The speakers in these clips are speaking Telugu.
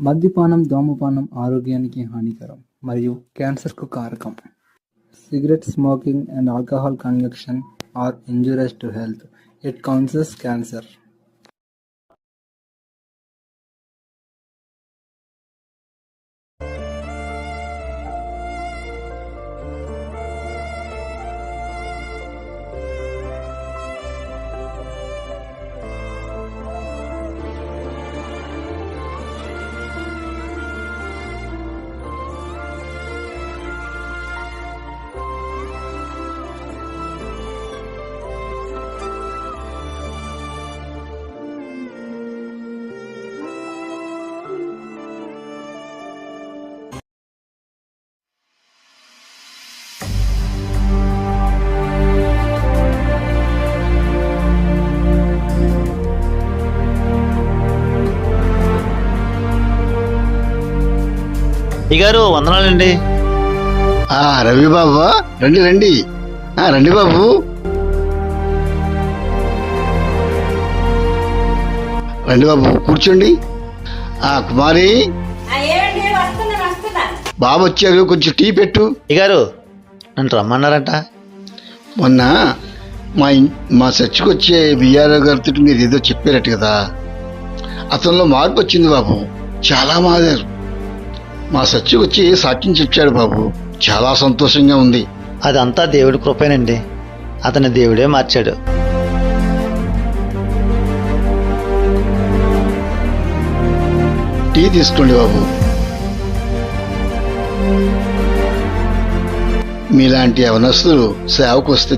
మద్యపానం ధూమపానం ఆరోగ్యానికి హానికరం మరియు క్యాన్సర్కు కారకం cigarette smoking and alcohol consumption are injurious to health it causes cancer ఈ గారు వందనాలండి. ఆ రవి బాబు రండి రండి. ఆ రండి బాబు. రండి బాబు కూర్చోండి. ఆ కుమారి. బాబు వచ్చారు కొంచెం టీ పెట్టు. ఈ గారు నన్ను రమ్మన్నారంట. మొన్న మా మా చర్చికి వచ్చే బిఆర్ఓ గారితో మీరు ఏదో చెప్పారట కదా. అతనిలో మార్పు వచ్చింది బాబు. చాలా మారారు. మా చర్చికి వచ్చి సాక్ష్యం చెప్పాడు బాబు. చాలా సంతోషంగా ఉంది. అదంతా దేవుడి కృపేనండి. అతని దేవుడే మార్చాడు. టీ తీసుకోండి బాబు. మీలాంటి అవనస్తులు సేవకు వస్తే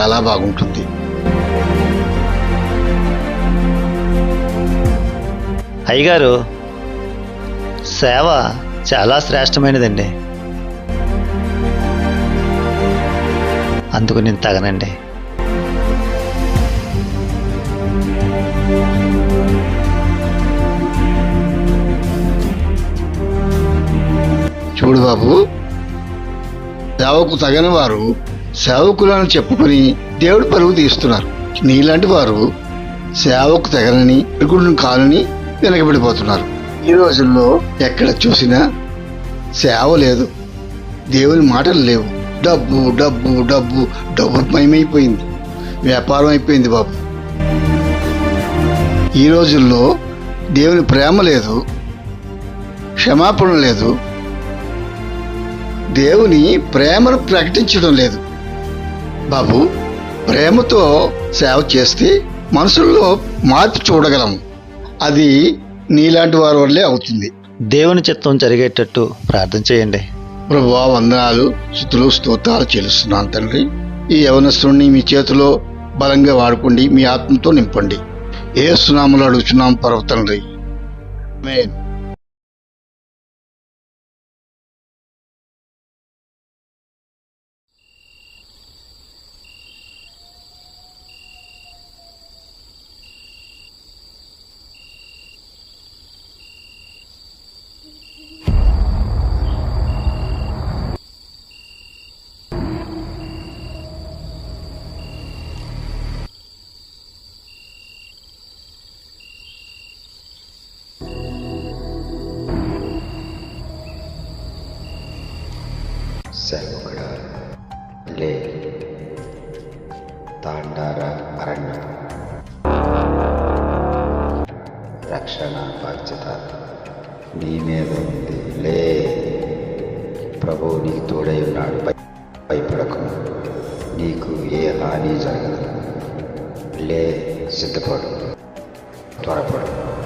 చాలా బాగుంటుంది. అయ్యగారు సేవ చాలా శ్రేష్టమైనదండి. అందుకు నేను తగనండి. చూడు బాబు సేవకు తగని వారు సేవకులను చెప్పుకుని దేవుడు పరుగు తీస్తున్నారు. నీలాంటి వారు సేవకు తగనని పిడుగుడును కాలని వెనకబడిపోతున్నారు. ఈ రోజుల్లో ఎక్కడ చూసినా సేవ లేదు. దేవుని మాటలు లేవు. డబ్బు డబ్బు డబ్బు డబ్బు మయమైపోయింది వ్యాపారం అయిపోయింది బాబు. ఈ రోజుల్లో దేవుని ప్రేమ లేదు. క్షమాపణ లేదు. దేవుని ప్రేమను ప్రకటించడం లేదు. బాబు ప్రేమతో సేవ చేస్తే మనసుల్లో మార్పు చూడగలం. అది నీలాంటి వారి వల్లే అవుతుంది. దేవుని చిత్తం జరిగేటట్టు ప్రార్థన చేయండి. ప్రభువా వందనాలు స్థుతులు స్తోత్రాలు చెల్లిస్తున్నాను తండ్రి. ఈ యవనస్తుడిని మీ చేతిలో బలంగా వాడుకోండి మీ ఆత్మతో నింపండి. ఏ సునాములు అడుగుతున్నాం పర్వ తండ్రి తాండార అరణ్యం. రక్షణ బాధ్యత నీ మీద ఉంది. లే. ప్రభువు నీకు తోడై ఉన్నాడు. భయపడకు. నీకు ఏ హాని జరగదు. లే సిద్ధపడు. త్వరపడు.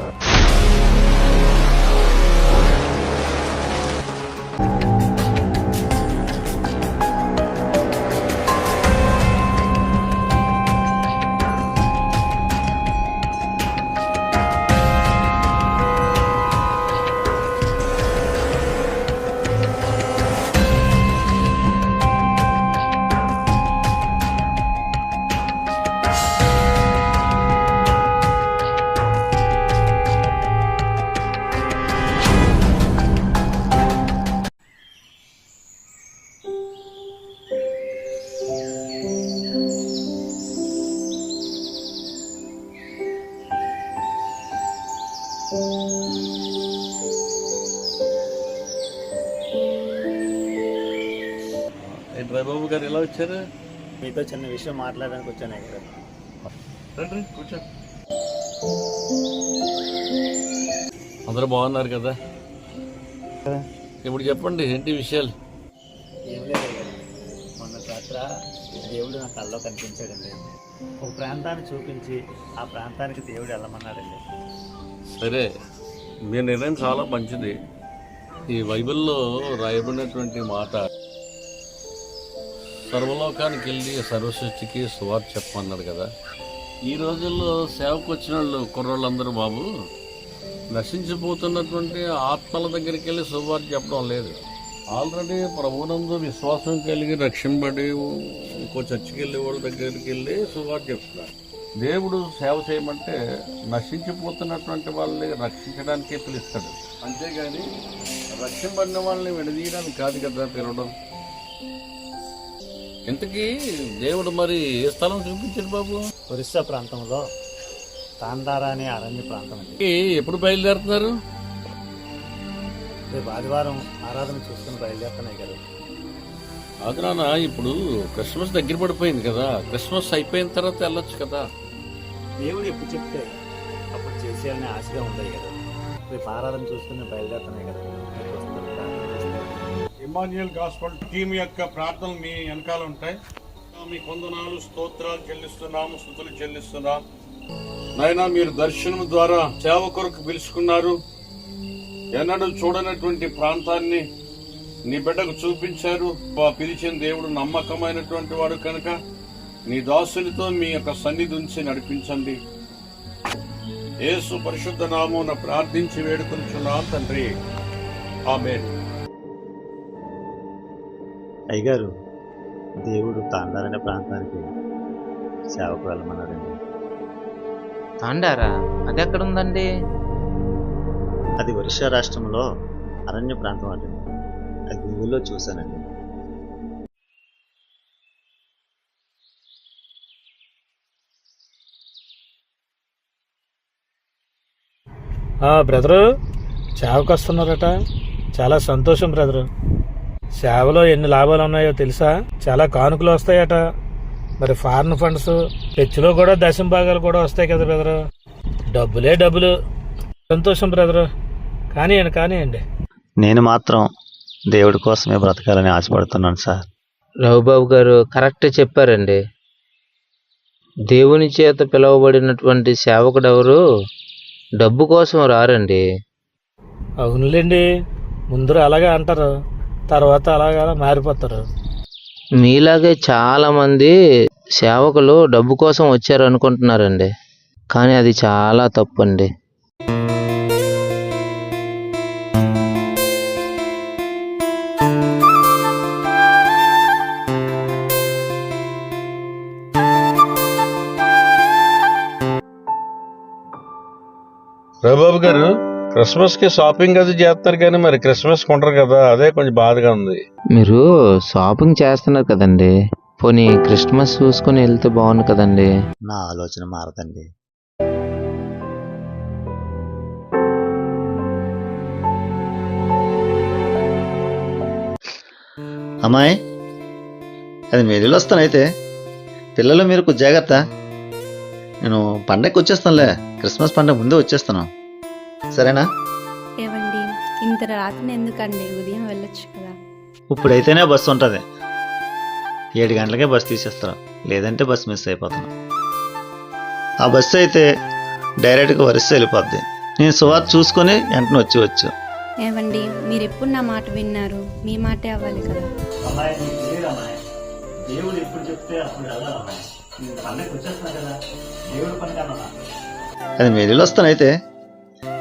మీతో చిన్న విషయం మాట్లాడడానికి వచ్చాను కూర్చో అందరూ బాగున్నారు కదా? ఇప్పుడు చెప్పండి ఏంటి విషయాలు? ఏం లేదు మొన్న రాత్ర దేవుడు నా కల్లో కనిపించాడండి. ఒక ప్రాంతాన్ని చూపించి ఆ ప్రాంతానికి దేవుడు వెళ్ళమన్నాడండి. సరే మీ నిర్ణయం చాలా మంచిది. ఈ బైబిల్లో రాయబడినటువంటి మాట సర్వలోకానికి వెళ్ళి సర్వసృష్టికి సువార్త చెప్పమన్నారు కదా. ఈ రోజుల్లో సేవకు వచ్చిన వాళ్ళు కుర్రోళ్ళందరూ బాబు నశించిపోతున్నటువంటి ఆత్మల దగ్గరికి వెళ్ళి సువార్త చెప్పడం లేదు. ఆల్రెడీ ప్రభునందు విశ్వాసం కలిగి రక్షింపడి ఇంకో చర్చికి వెళ్ళే వాళ్ళ దగ్గరికి వెళ్ళి సువార్త చెప్తున్నారు. దేవుడు సేవ చేయమంటే నశించిపోతున్నటువంటి వాళ్ళని రక్షించడానికే పిలుస్తాడు. అంతేగాని రక్షింపడిన వాళ్ళని విడదీయడానికి కాదు కదా పిలవడం ఇంతకీ దేవుడు మరి ఏ స్థలం చూపించాడు బాబు? ఒరిస్సా ప్రాంతంలో తాండారా అనే అరణ్య ప్రాంతం అండి. ఎప్పుడు బయలుదేరుతున్నారు? రేపు ఆదివారం ఆరాధన చూసుకుని బయలుదేరుతున్నాయి కదా. ఆగ్రాన? ఇప్పుడు క్రిస్మస్ దగ్గర పడిపోయింది కదా. క్రిస్మస్ అయిపోయిన తర్వాత వెళ్ళొచ్చు కదా. దేవుడు ఎప్పుడు చెప్తే అప్పుడు చేసేయాలని ఆశగా ఉంది కదా. రేపు ఆరాధన చూసుకుని బయలుదేరుతున్నాయి కదా. ఇమాన్యుయల్ గాస్పల్ టీం యొక్క ప్రార్థనలు మీ వెనకాల ఉంటాయి. మీ కొందనాలు స్తోత్రాలు చెల్లిస్తున్నాము స్థుతులు చెల్లిస్తున్నాం నాయనా మీరు దర్శనం ద్వారా సేవ కొరకు పిలుచుకున్నారు. ఎన్నడూ చూడనటువంటి ప్రాంతాన్ని నీ బిడ్డకు చూపించారు. పిలిచిన దేవుడు నమ్మకమైనటువంటి వాడు కనుక నీ దాసునితో మీ యొక్క సన్నిధి ఉంచి నడిపించండి. యేసు పరిశుద్ధ నామం ప్రార్థించి వేడుకొనిచున్నాం తండ్రి. ఆమేన్. అయ్యగారు దేవుడు తాండారనే ప్రాంతానికి సేవకు వెళ్ళమన్నాడండి తాండారా? అది ఎక్కడ ఉందండి అది ఒరిస్సా రాష్ట్రంలో అరణ్య ప్రాంతం అండి. అది గూగుల్లో చూశానండి. బ్రదరు సేవకు వస్తున్నారట చాలా సంతోషం బ్రదరు. సేవలో ఎన్ని లాభాలు ఉన్నాయో తెలుసా? చాలా కానుకలు వస్తాయట. మరి ఫారిన్ ఫండ్స్ తెచ్చులో కూడా దశం భాగాలు కూడా వస్తాయి కదా బ్రదరు. డబ్బులే డబ్బులు. సంతోషం బ్రదరు. కానివ్వండి కానివ్వండి నేను మాత్రం దేవుడి కోసమే బ్రతకాలని ఆశపడుతున్నాను సార్. రఘుబాబు గారు కరెక్ట్ చెప్పారండి. దేవుని చేత పిలువబడినటువంటి సేవకుడెవరు? డబ్బు కోసం రారండి. అవునులేండి. ముందర అలాగే అంటారు. తర్వాత అలాగా మారిపోతారు. మీలాగే చాలా మంది సేవకులు డబ్బు కోసం వచ్చారు అనుకుంటున్నారండి కానీ అది చాలా తప్పండి. రవిబాబు గారు క్రిస్మస్కి షాపింగ్ అది చేస్తారు కానీ మరి క్రిస్మస్ కొంటారు కదా అదే కొంచెం బాధగా ఉంది. మీరు షాపింగ్ చేస్తున్నారు కదండి. పోనీ క్రిస్మస్ చూసుకొని వెళ్తే బాగుంది కదండి. నా ఆలోచన మారదండి. అమ్మాయి అది మీరు ఇల్లు వస్తానైతే పిల్లలు మీరు జాగ్రత్త. నేను పండగకి వచ్చేస్తానులే క్రిస్మస్ పండగ ముందే వచ్చేస్తాను. సరేనా? ఏవండి? ఇంత రాత్రి ఎందుకండి ఉదయం వెళ్ళొచ్చు కదా? ఇప్పుడైతేనే బస్సు ఉంటుంది. ఏడు గంటలకే బస్సు తీసేస్తారు. లేదంటే బస్సు మిస్ అయిపోతాను ఆ బస్సు అయితే డైరెక్ట్గా వరిస్తే వెళ్ళిపోద్ది. నేను సువార్త చూసుకొని వెంటనే వచ్చి వచ్చు. ఏవండి? మీరు ఎప్పుడు నా మాట విన్నారు? మీ మాటే అవ్వాలి కదా? దేవుడు ఎప్పుడు చెప్తే అప్పుడు కదా? దేవుడు పని కన్నా అది ఇల్లు వస్తానైతే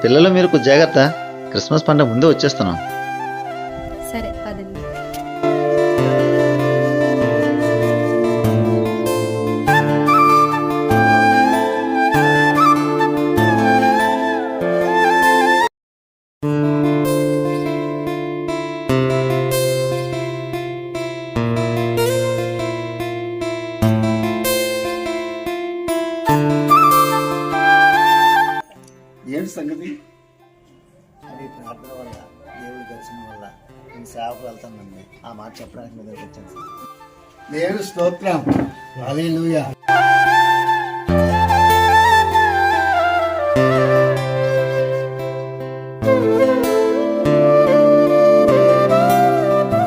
పిల్లలు మీరు జాగ్రత్త. క్రిస్మస్ పండుగ ముందే వచ్చేస్తున్నాం. మీ ప్రార్థన వల్ల దేవుడి దర్శనం వల్ల నేను సేవకు వెళ్తానండి. ఆ మాట చెప్పడానికి మీద వచ్చాను. సార్ దేవుడు స్తోత్రం. అదే